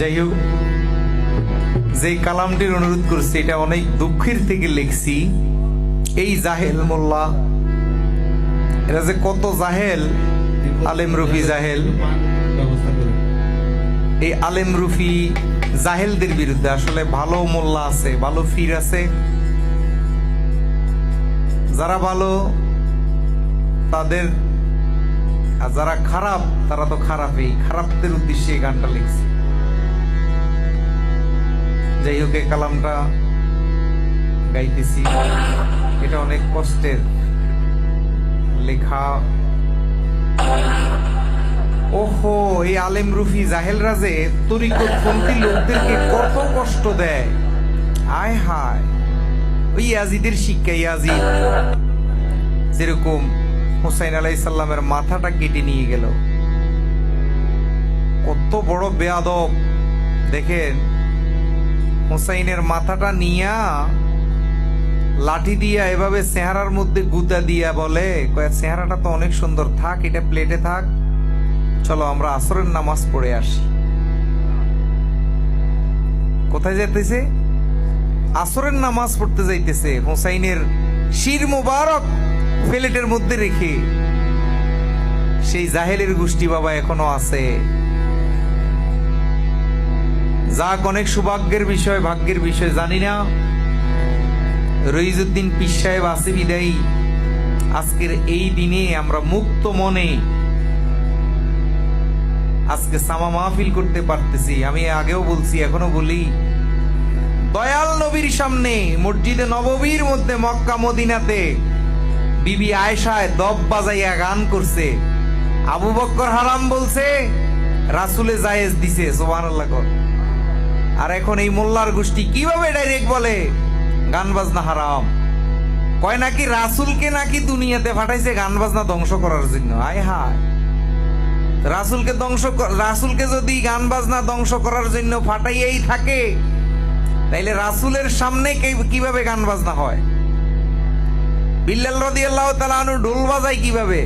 যাই হোক যে কালামটির অনুরোধ করছি, এটা অনেক দুঃখের থেকে লিখছি। এই জাহেল মোল্লা, এরা যে কত জাহেল, আলেম রফি জাহেল। এই আলেম রুফি জাহেলদের বিরুদ্ধে আসলে ভালো মোল্লা আছে, ভালো ফির আছে। যারা ভালো, তাদের, আর যারা খারাপ, তারা তো খারাপই। খারাপদের উদ্দেশ্যে গানটা লিখছে। যাই হোক, এই কালামটা গাইতেছি। এটা অনেক কষ্টের লেখা। ওহো, এই আলেম রুফি জাহেল রাজে, তরিকত পন্থী লোকদেরকে কত কষ্ট দেয়। হায় হায়। ওই ইয়াজিদের শিক্ষা ইয়াজিদ। যেরকম হুসাইন আলাই সাল্লামের মাথাটা কেটে নিয়ে গেল। কত বড় বেয়াদব। দেখেন হুসাইনের মাথাটা নিয়া লাঠি দিয়া এভাবে চেহারার মধ্যে গুদা দিয়া বলে চেহারাটা তো অনেক সুন্দর, থাক, এটা প্লেটে থাক। চলো, আমরা আসরের নামাজ পড়ে আসি। কোথায় যাইতেছে? আসরের নামাজ পড়তে যাইতেছে, হোসাইনের শির মোবারক প্লেটের মধ্যে রেখে। সেই জাহেলের গোষ্ঠী বাবা এখনও আছে। যাক অনেক সৌভাগ্যের বিষয়, ভাগ্যের বিষয় জানি না। রইজুদ্দিন পিস সাহেব আছে বিদায়ী। আজকের এই দিনে আমরা মুক্ত মনে আজকে সামা মাহফিল করতে পারতেছি। আমি আগেও বলছি, এখনও বলি, দয়াল নবীর সামনে মসজিদে নববীর মধ্যে মক্কা, মদিনাতে বিবি আয়েশায় দব বাজাইয়া গান করছে। আবু বক্কর হারাম বলছে, রাসুলে জায়েজ দিছে, সুবহানাল্লাহ কর। আর এখন এই মোল্লার গোষ্ঠী কীভাবে ডাইরেক্ট বলে? গান বাজনা হারাম। কয় নাকি রাসুলকে নাকি দুনিয়াতে পাঠাইছে গান বাজনা ধ্বংস করার জন্য? আয় হায়। রাসুলকে ধ্বংস রাসুলকে যদি গান বাজনা ধ্বংস করার জন্য ফাটাইয়াই থাকে, তাইলে রাসুলের সামনে কীভাবে গান বাজনা হয়? বিল্লাল রাদিয়াল্লাহু তাআলা আনহু ঢোল বাজায় কীভাবে?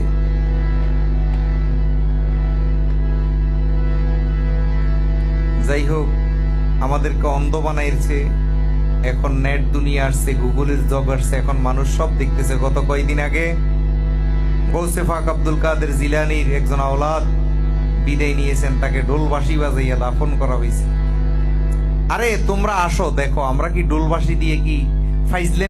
যাই হোক আমাদেরকে অন্ধ বানাইছে। এখন নেট দুনিয়া আসছে, গুগলের জগ আসছে, এখন মানুষ সব দেখতেছে। গত কয়েকদিন আগে গৌসে ফাক আব্দুল কাদের জিলানির একজন আওলাদ বিদায় নিয়েছেন, তাকে ঢোলবাসি বাজাইয়া দাফন করা হয়েছে। আরে, তোমরা আসো, দেখো, আমরা কি ডোলবাসি দিয়ে কি ফাইজলে